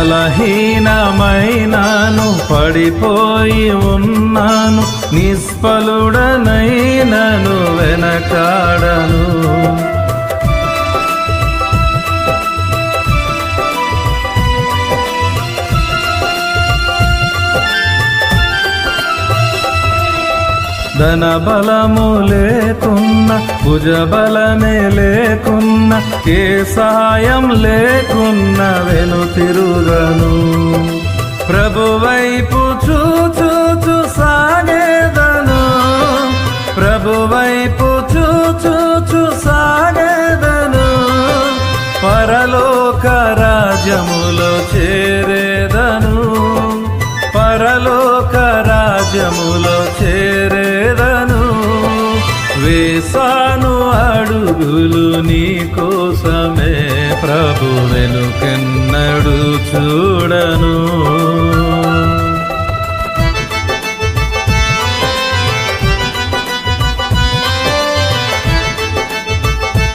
బలహీనమైనాను పడిపోయి ఉన్నాను. నిష్ఫలుడనైనను వెనకాడను. ధన బలము లేకున్న భుజ బలమే లేకున్న ఏ సహాయం లేకున్నవే తిరుగను. ప్రభు వైపు చూచూచు సాగేదను. ప్రభు వైపు చూచూచు సాగేదను. పరలోక రాజ్యములో చేరేదను. పరలోక రాజ్యములో చేరేదను. వేసాను అడుగులు నీ కోసమే. ప్రభు వెనుకెన్నడు చూడను.